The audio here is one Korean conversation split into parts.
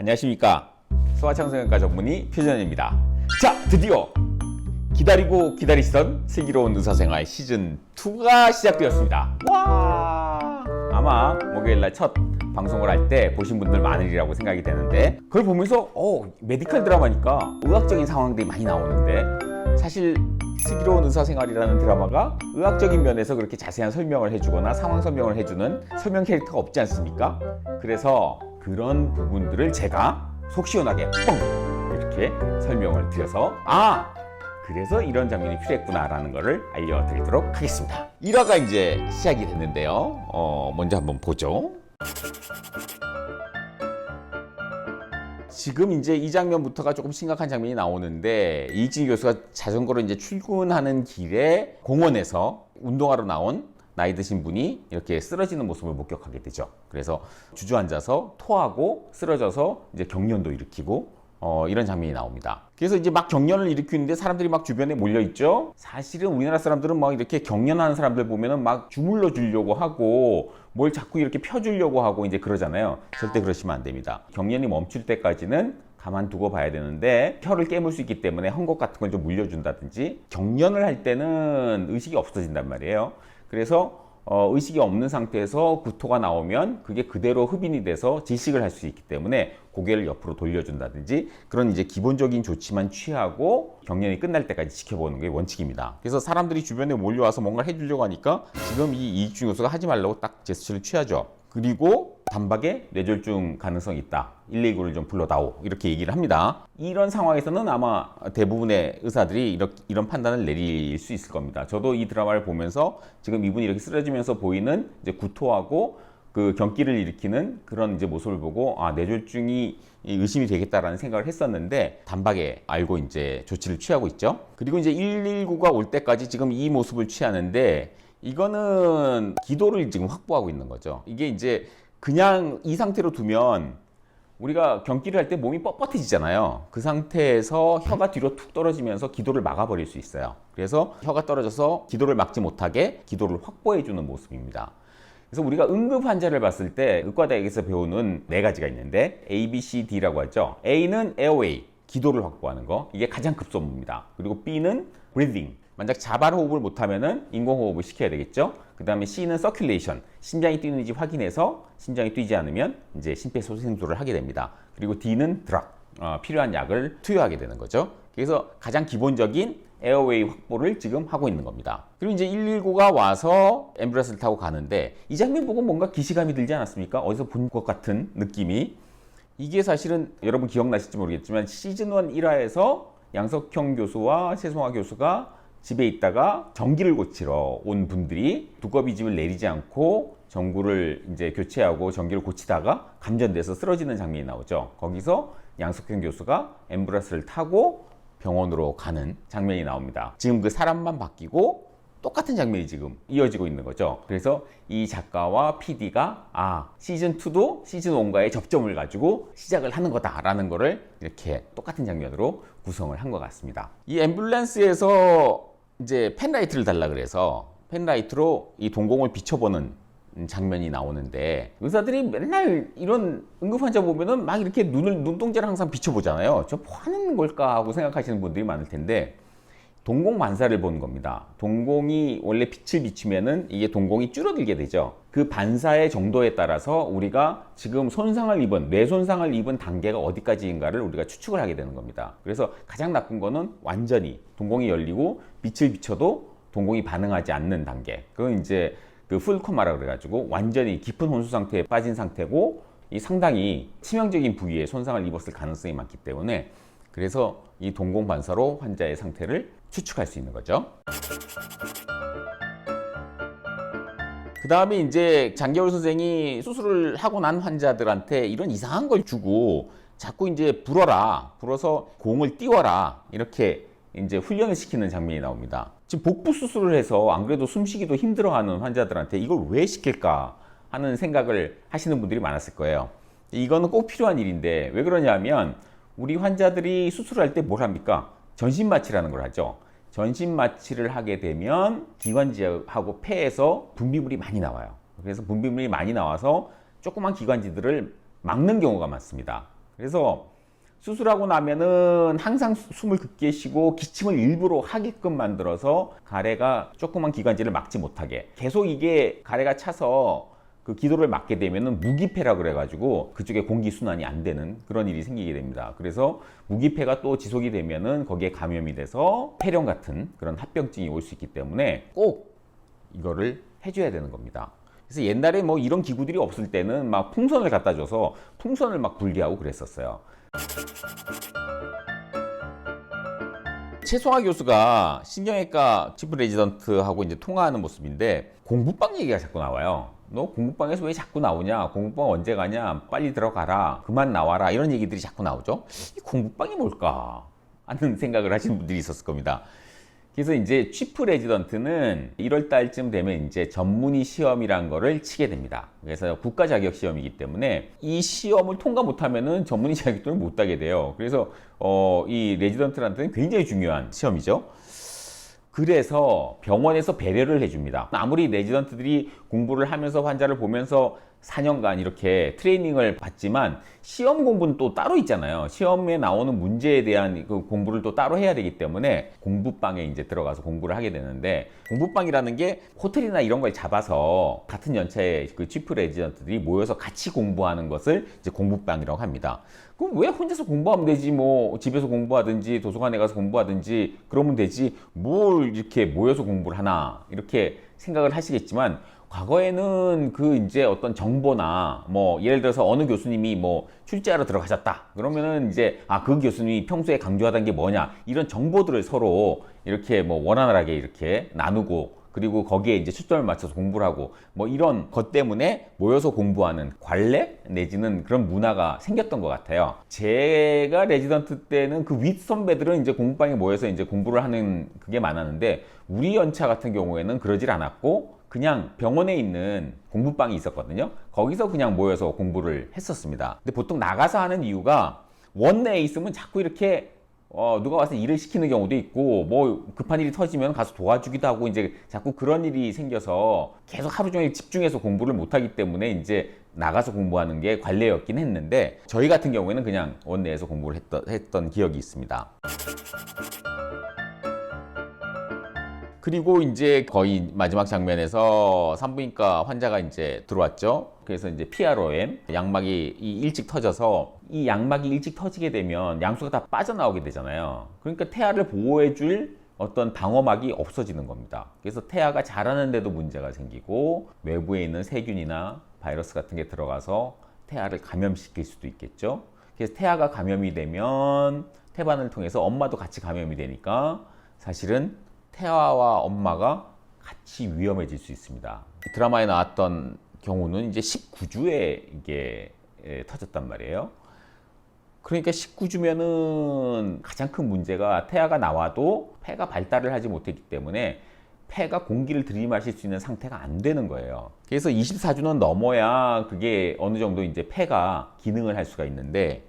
안녕하십니까? 소아청소년과 전문의 표전입니다. 자 드디어 기다리고 기다리시던 슬기로운 의사생활 시즌 2가 시작되었습니다. 와! 아마 목요일날 첫 방송을 할 때 보신 분들 많으리라고 생각이 되는데 그걸 보면서 어 메디컬 드라마니까 의학적인 상황들이 많이 나오는데 사실 슬기로운 의사생활이라는 드라마가 의학적인 면에서 그렇게 자세한 설명을 해주거나 상황 설명을 해주는 설명 캐릭터가 없지 않습니까? 그래서 그런 부분들을 제가 속 시원하게 뻥 이렇게 설명을 드려서 아 그래서 이런 장면이 필요했구나라는 것을 알려드리도록 하겠습니다. 1화가 이제 시작이 됐는데요. 어, 먼저 한번 보죠. 지금 이제 이 장면부터가 조금 심각한 장면이 나오는데 이진 교수가 자전거로 이제 출근하는 길에 공원에서 운동하러 나온 나이 드신 분이 이렇게 쓰러지는 모습을 목격하게 되죠. 그래서 주저앉아서 토하고 쓰러져서 이제 경련도 일으키고 어, 이런 장면이 나옵니다. 그래서 이제 막 경련을 일으키는데 사람들이 막 주변에 몰려 있죠. 사실은 우리나라 사람들은 막 이렇게 경련하는 사람들 보면은 막 주물러 주려고 하고 뭘 자꾸 이렇게 펴주려고 하고 이제 그러잖아요. 절대 그러시면 안 됩니다. 경련이 멈출 때까지는 가만두고 봐야 되는데 혀를 깨물 수 있기 때문에 헝겊 같은 걸 좀 물려준다든지 경련을 할 때는 의식이 없어진단 말이에요. 그래서 어, 의식이 없는 상태에서 구토가 나오면 그게 그대로 흡인이 돼서 질식을 할 수 있기 때문에 고개를 옆으로 돌려준다든지 그런 이제 기본적인 조치만 취하고 경련이 끝날 때까지 지켜보는 게 원칙입니다. 그래서 사람들이 주변에 몰려와서 뭔가 해주려고 하니까 지금 이 이익 중 요소가 하지 말라고 딱 제스처를 취하죠. 그리고 단박에 뇌졸중 가능성이 있다. 119를 좀 불러다오. 이렇게 얘기를 합니다. 이런 상황에서는 아마 대부분의 의사들이 이렇게, 이런 판단을 내릴 수 있을 겁니다. 저도 이 드라마를 보면서 지금 이분이 이렇게 쓰러지면서 보이는 이제 구토하고 그 경기를 일으키는 그런 이제 모습을 보고 아 뇌졸중이 의심이 되겠다라는 생각을 했었는데 단박에 알고 이제 조치를 취하고 있죠. 그리고 이제 119가 올 때까지 지금 이 모습을 취하는데 이거는 기도를 지금 확보하고 있는 거죠. 이게 이제 그냥 이 상태로 두면 우리가 경기를 할 때 몸이 뻣뻣해지잖아요. 그 상태에서 혀가 뒤로 툭 떨어지면서 기도를 막아버릴 수 있어요. 그래서 혀가 떨어져서 기도를 막지 못하게 기도를 확보해주는 모습입니다. 그래서 우리가 응급 환자를 봤을 때 의과대학에서 배우는 네 가지가 있는데 A, B, C, D라고 하죠. A는 airway, 기도를 확보하는 거. 이게 가장 급선무입니다. 그리고 B는 breathing. 만약 자발 호흡을 못하면은 인공호흡을 시켜야 되겠죠. 그 다음에 C는 circulation, 심장이 뛰는지 확인해서 심장이 뛰지 않으면 이제 심폐소생술을 하게 됩니다. 그리고 D는 drug, 어, 필요한 약을 투여하게 되는 거죠. 그래서 가장 기본적인 에어웨이 확보를 지금 하고 있는 겁니다. 그리고 이제 119가 와서 앰뷸런스를 타고 가는데 이 장면 보고 뭔가 기시감이 들지 않았습니까? 어디서 본 것 같은 느낌이 이게 사실은 여러분 기억나실지 모르겠지만 시즌 1 1화에서 양석형 교수와 최송화 교수가 집에 있다가 전기를 고치러 온 분들이 두꺼비 집을 내리지 않고 전구를 이제 교체하고 전기를 고치다가 감전돼서 쓰러지는 장면이 나오죠. 거기서 양석형 교수가 앰뷸런스를 타고 병원으로 가는 장면이 나옵니다. 지금 그 사람만 바뀌고 똑같은 장면이 지금 이어지고 있는 거죠. 그래서 이 작가와 PD가 아 시즌 2도 시즌 1과의 접점을 가지고 시작을 하는 거다라는 거를 이렇게 똑같은 장면으로 구성을 한 것 같습니다. 이 앰뷸런스에서 이제 펜라이트를 달라 그래서 펜라이트로 이 동공을 비춰보는 장면이 나오는데 의사들이 맨날 이런 응급 환자 보면은 막 이렇게 눈을 눈동자를 항상 비춰보잖아요. 저 뭐 하는 걸까 하고 생각하시는 분들이 많을 텐데 동공 반사를 보는 겁니다. 동공이 원래 빛을 비추면은 이게 동공이 줄어들게 되죠. 그 반사의 정도에 따라서 우리가 지금 손상을 입은 뇌 손상을 입은 단계가 어디까지인가를 우리가 추측을 하게 되는 겁니다. 그래서 가장 나쁜 거는 완전히 동공이 열리고 빛을 비춰도 동공이 반응하지 않는 단계. 그건 이제 그 풀코마라 그래가지고 완전히 깊은 혼수 상태에 빠진 상태고 이 상당히 치명적인 부위에 손상을 입었을 가능성이 많기 때문에 그래서 이 동공 반사로 환자의 상태를 추측할 수 있는 거죠. 그 다음에 이제 장겨울 선생이 수술을 하고 난 환자들한테 이런 이상한 걸 주고 자꾸 이제 불어라, 불어서 공을 띄워라 이렇게 이제 훈련을 시키는 장면이 나옵니다. 지금 복부 수술을 해서 안 그래도 숨쉬기도 힘들어하는 환자들한테 이걸 왜 시킬까 하는 생각을 하시는 분들이 많았을 거예요. 이거는 꼭 필요한 일인데 왜 그러냐면 우리 환자들이 수술할 때 뭘 합니까? 전신 마취라는 걸 하죠. 전신 마취를 하게 되면 기관지하고 폐에서 분비물이 많이 나와요. 그래서 분비물이 많이 나와서 조그만 기관지들을 막는 경우가 많습니다. 그래서 수술하고 나면은 항상 수- 숨을 깊게 쉬고 기침을 일부러 하게끔 만들어서 가래가 조그만 기관지를 막지 못하게 계속 이게 가래가 차서 그 기도를 막게 되면은 무기폐라 그래가지고 그쪽에 공기 순환이 안 되는 그런 일이 생기게 됩니다. 그래서 무기폐가 또 지속이 되면은 거기에 감염이 돼서 폐렴 같은 그런 합병증이 올 수 있기 때문에 꼭 이거를 해줘야 되는 겁니다. 그래서 옛날에 뭐 이런 기구들이 없을 때는 막 풍선을 갖다 줘서 풍선을 막 불게 하고 그랬었어요. 최송화 교수가 신경외과 치프 레지던트하고 이제 통화하는 모습인데 공부방 얘기가 자꾸 나와요. 너 공부방에서 왜 자꾸 나오냐? 공부방 언제 가냐? 빨리 들어가라. 그만 나와라. 이런 얘기들이 자꾸 나오죠. 이 공부방이 뭘까? 하는 생각을 하시는 분들이 있었을 겁니다. 그래서 이제 취프 레지던트는 1월 달쯤 되면 이제 전문의 시험이란 거를 치게 됩니다. 그래서 국가 자격 시험이기 때문에 이 시험을 통과 못하면은 전문의 자격증을 못 따게 돼요. 그래서 어, 이 레지던트한테는 굉장히 중요한 시험이죠. 그래서 병원에서 배려를 해줍니다. 아무리 레지던트들이 공부를 하면서 환자를 보면서 4년간 이렇게 트레이닝을 받지만 시험 공부는 또 따로 있잖아요. 시험에 나오는 문제에 대한 그 공부를 또 따로 해야 되기 때문에 공부방에 이제 들어가서 공부를 하게 되는데 공부방이라는 게 호텔이나 이런 걸 잡아서 같은 연차의 그 치프 레지던트들이 모여서 같이 공부하는 것을 이제 공부방이라고 합니다. 그럼 왜 혼자서 공부하면 되지 뭐 집에서 공부하든지 도서관에 가서 공부하든지 그러면 되지 뭘 이렇게 모여서 공부를 하나 이렇게 생각을 하시겠지만 과거에는 그 이제 어떤 정보나 뭐 예를 들어서 어느 교수님이 뭐 출제하러 들어가셨다 그러면은 이제 아 그 교수님이 평소에 강조하던 게 뭐냐 이런 정보들을 서로 이렇게 뭐 원활하게 이렇게 나누고 그리고 거기에 이제 초점을 맞춰서 공부를 하고 뭐 이런 것 때문에 모여서 공부하는 관례 내지는 그런 문화가 생겼던 것 같아요. 제가 레지던트 때는 그 윗 선배들은 이제 공부방에 모여서 이제 공부를 하는 그게 많았는데 우리 연차 같은 경우에는 그러질 않았고 그냥 병원에 있는 공부방이 있었거든요. 거기서 그냥 모여서 공부를 했었습니다. 근데 보통 나가서 하는 이유가 원내에 있으면 자꾸 이렇게 어, 누가 와서 일을 시키는 경우도 있고, 뭐, 급한 일이 터지면 가서 도와주기도 하고, 이제 자꾸 그런 일이 생겨서 계속 하루 종일 집중해서 공부를 못하기 때문에 이제 나가서 공부하는 게 관례였긴 했는데, 저희 같은 경우에는 그냥 원내에서 공부를 했던, 했던 기억이 있습니다. 그리고 이제 거의 마지막 장면에서 산부인과 환자가 이제 들어왔죠. 그래서 이제 PROM 양막이 이 일찍 터져서 이 양막이 일찍 터지게 되면 양수가 다 빠져나오게 되잖아요. 그러니까 태아를 보호해줄 어떤 방어막이 없어지는 겁니다. 그래서 태아가 자라는데도 문제가 생기고 외부에 있는 세균이나 바이러스 같은 게 들어가서 태아를 감염시킬 수도 있겠죠. 그래서 태아가 감염이 되면 태반을 통해서 엄마도 같이 감염이 되니까 사실은 태아와 엄마가 같이 위험해질 수 있습니다. 드라마에 나왔던 경우는 이제 19주에 이게 에, 터졌단 말이에요. 그러니까 19주면은 가장 큰 문제가 태아가 나와도 폐가 발달을 하지 못했기 때문에 폐가 공기를 들이마실 수 있는 상태가 안 되는 거예요. 그래서 24주는 넘어야 그게 어느 정도 이제 폐가 기능을 할 수가 있는데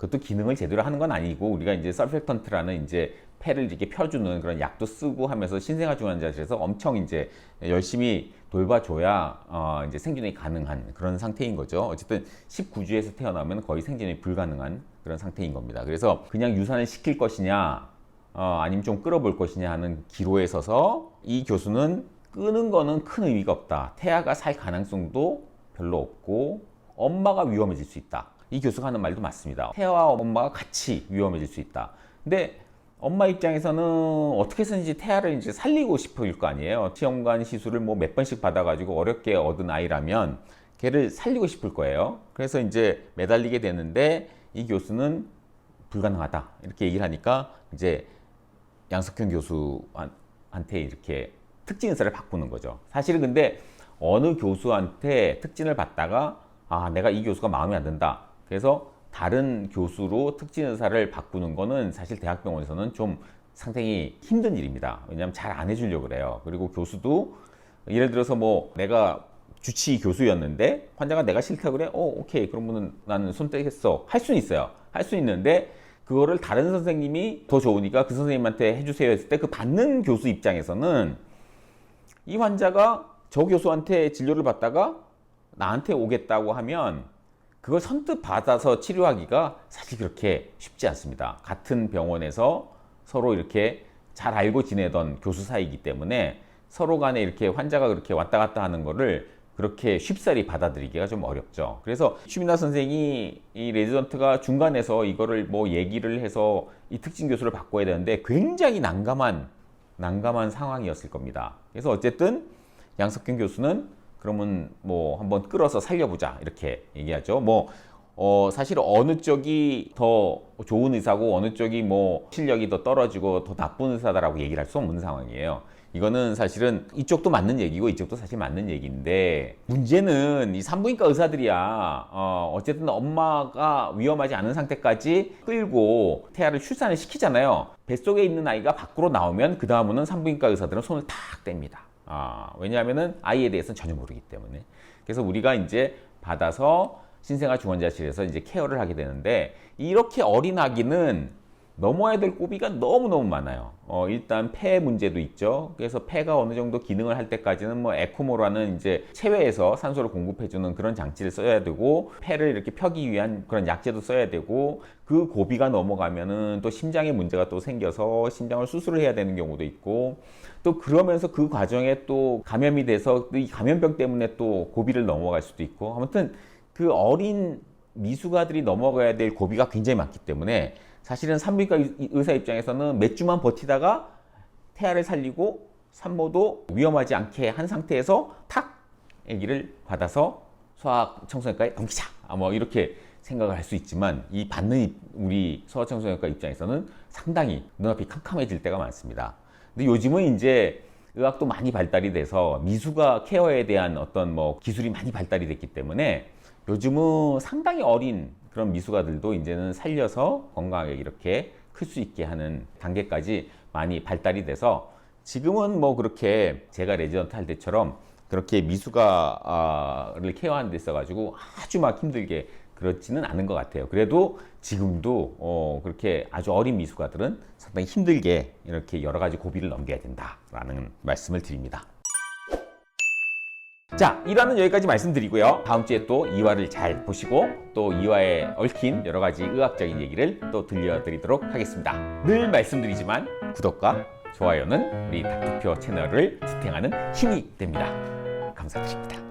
그것도 기능을 제대로 하는 건 아니고 우리가 이제 설펙턴트라는 이제 폐를 이렇게 펴주는 그런 약도 쓰고 하면서 신생아 중환자실에서 엄청 이제 열심히 돌봐줘야 어 이제 생존이 가능한 그런 상태인 거죠. 어쨌든 19주에서 태어나면 거의 생존이 불가능한 그런 상태인 겁니다. 그래서 그냥 유산을 시킬 것이냐, 어 아니면 좀 끌어볼 것이냐 하는 기로에 서서 이 교수는 끄는 거는 큰 의미가 없다. 태아가 살 가능성도 별로 없고 엄마가 위험해질 수 있다. 이 교수가 하는 말도 맞습니다. 태아와 엄마가 같이 위험해질 수 있다. 근데 엄마 입장에서는 어떻게 해서든지 태아를 이제 살리고 싶을 거 아니에요. 시험관 시술을 뭐 몇 번씩 받아가지고 어렵게 얻은 아이라면 걔를 살리고 싶을 거예요. 그래서 이제 매달리게 되는데 이 교수는 불가능하다. 이렇게 얘기를 하니까 이제 양석현 교수한테 이렇게 의사를 바꾸는 거죠. 사실은 근데 어느 교수한테 특진을 받다가 아, 내가 이 교수가 마음에 안 든다. 그래서 다른 교수로 특진 의사를 바꾸는 거는 사실 대학병원에서는 좀 상당히 힘든 일입니다. 왜냐하면 잘 안 해주려고 그래요. 그리고 교수도 예를 들어서 뭐 내가 주치 교수였는데 환자가 내가 싫다 그래? 어, 오케이. 그러면은 나는 손 떼겠어. 할 수는 있어요. 할수 있는데 그거를 다른 선생님이 더 좋으니까 그 선생님한테 해주세요 했을 때 그 받는 교수 입장에서는 이 환자가 저 교수한테 진료를 받다가 나한테 오겠다고 하면 그걸 선뜻 받아서 치료하기가 사실 그렇게 쉽지 않습니다. 같은 병원에서 서로 이렇게 잘 알고 지내던 교수 사이이기 때문에 서로 간에 이렇게 환자가 그렇게 왔다 갔다 하는 거를 그렇게 쉽사리 받아들이기가 좀 어렵죠. 그래서 추미나 선생이 이 레지던트가 중간에서 이거를 뭐 얘기를 해서 이 특징 교수를 바꿔야 되는데 굉장히 난감한 난감한 상황이었을 겁니다. 그래서 어쨌든 양석경 교수는 그러면 뭐 한번 끌어서 살려보자 이렇게 얘기하죠. 뭐 어, 사실 어느 쪽이 더 좋은 의사고 어느 쪽이 뭐 실력이 더 떨어지고 더 나쁜 의사다라고 얘기를 할 수 없는 상황이에요. 이거는 사실은 이쪽도 맞는 얘기고 이쪽도 사실 맞는 얘기인데 문제는 이 산부인과 의사들이야 어, 어쨌든 엄마가 위험하지 않은 상태까지 끌고 태아를 출산을 시키잖아요. 뱃속에 있는 아이가 밖으로 나오면 그 다음은 산부인과 의사들은 손을 탁 뗍니다. 아, 왜냐하면은 아이에 대해서는 전혀 모르기 때문에. 그래서 우리가 이제 받아서 신생아 중환자실에서 이제 케어를 하게 되는데 이렇게 어린 아기는 넘어야 될 고비가 너무너무 많아요. 어, 일단 폐 문제도 있죠. 그래서 폐가 어느 정도 기능을 할 때까지는 뭐 에코모라는 이제 체외에서 산소를 공급해주는 그런 장치를 써야 되고 폐를 이렇게 펴기 위한 그런 약제도 써야 되고 그 고비가 넘어가면은 또 심장에 문제가 또 생겨서 심장을 수술을 해야 되는 경우도 있고 또 그러면서 그 과정에 또 감염이 돼서 이 감염병 때문에 또 고비를 넘어갈 수도 있고 아무튼 그 어린 미숙아들이 넘어가야 될 고비가 굉장히 많기 때문에 사실은 산부인과 의사 입장에서는 몇 주만 버티다가 태아를 살리고 산모도 위험하지 않게 한 상태에서 탁 아기를 받아서 소아 청소년과에 넘기자 아, 뭐 이렇게 생각을 할 수 있지만 이 받는 우리 소아 청소년과 입장에서는 상당히 눈앞이 캄캄해질 때가 많습니다. 근데 요즘은 이제 의학도 많이 발달이 돼서 미숙아 케어에 대한 어떤 뭐 기술이 많이 발달이 됐기 때문에 요즘은 상당히 어린 그런 미숙아들도 이제는 살려서 건강하게 이렇게 클 수 있게 하는 단계까지 많이 발달이 돼서 지금은 뭐 그렇게 제가 레지던트 할 때처럼 그렇게 미숙아를 케어하는 데 있어가지고 아주 막 힘들게 그렇지는 않은 것 같아요. 그래도 지금도 어 그렇게 아주 어린 미숙아들은 상당히 힘들게 이렇게 여러 가지 고비를 넘겨야 된다라는 말씀을 드립니다. 자, 1화는 여기까지 말씀드리고요. 다음 주에 또 2화를 잘 보시고 또 2화에 얽힌 여러 가지 의학적인 얘기를 또 들려드리도록 하겠습니다. 늘 말씀드리지만 구독과 좋아요는 우리 닥터표 채널을 지탱하는 힘이 됩니다. 감사드립니다.